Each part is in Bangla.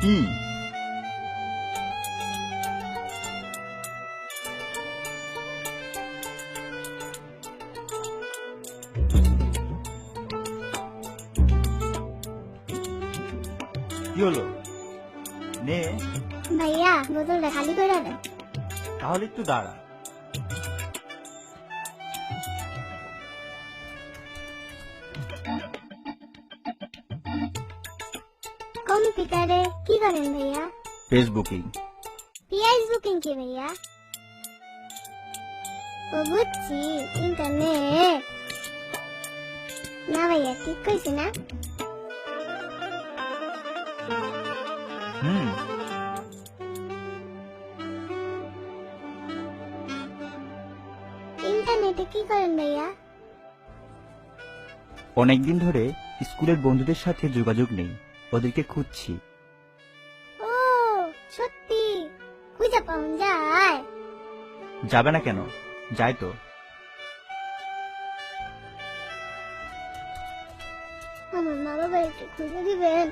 কি কি হলো? নে। ভাইয়া বোতলটা খালি করে দেন তাহলে একটু দাঁড়া। কম্পিউটারে কি করেন ভাইয়া বুকিং কি ভাইয়া ও বুঝছি ইন্টারনেট না ভাইয়া ঠিক কইছি না হুম ইন্টারনেটে কি করেন ভাইয়া অনেকদিন ধরে স্কুলের বন্ধুদের সাথে যোগাযোগ নেই। ওদেরকে খুঁজছি। ও সত্যি? খুঁজে পাওয়া যায়। যাবে না কেন? যাই তো। আমার মা বাবা একটু খুঁজে দিবেন?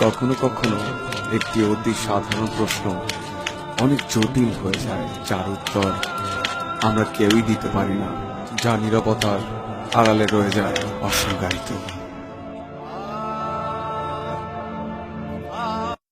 কখনো কখনো একটি অতি সাধারণ প্রশ্ন অনেক জটিল হয়ে যায়, যার উত্তর আমরা কেউই দিতে পারি না। যা নিরাপত্তার আড়ালে রয়ে যায় অসংজ্ঞায়িত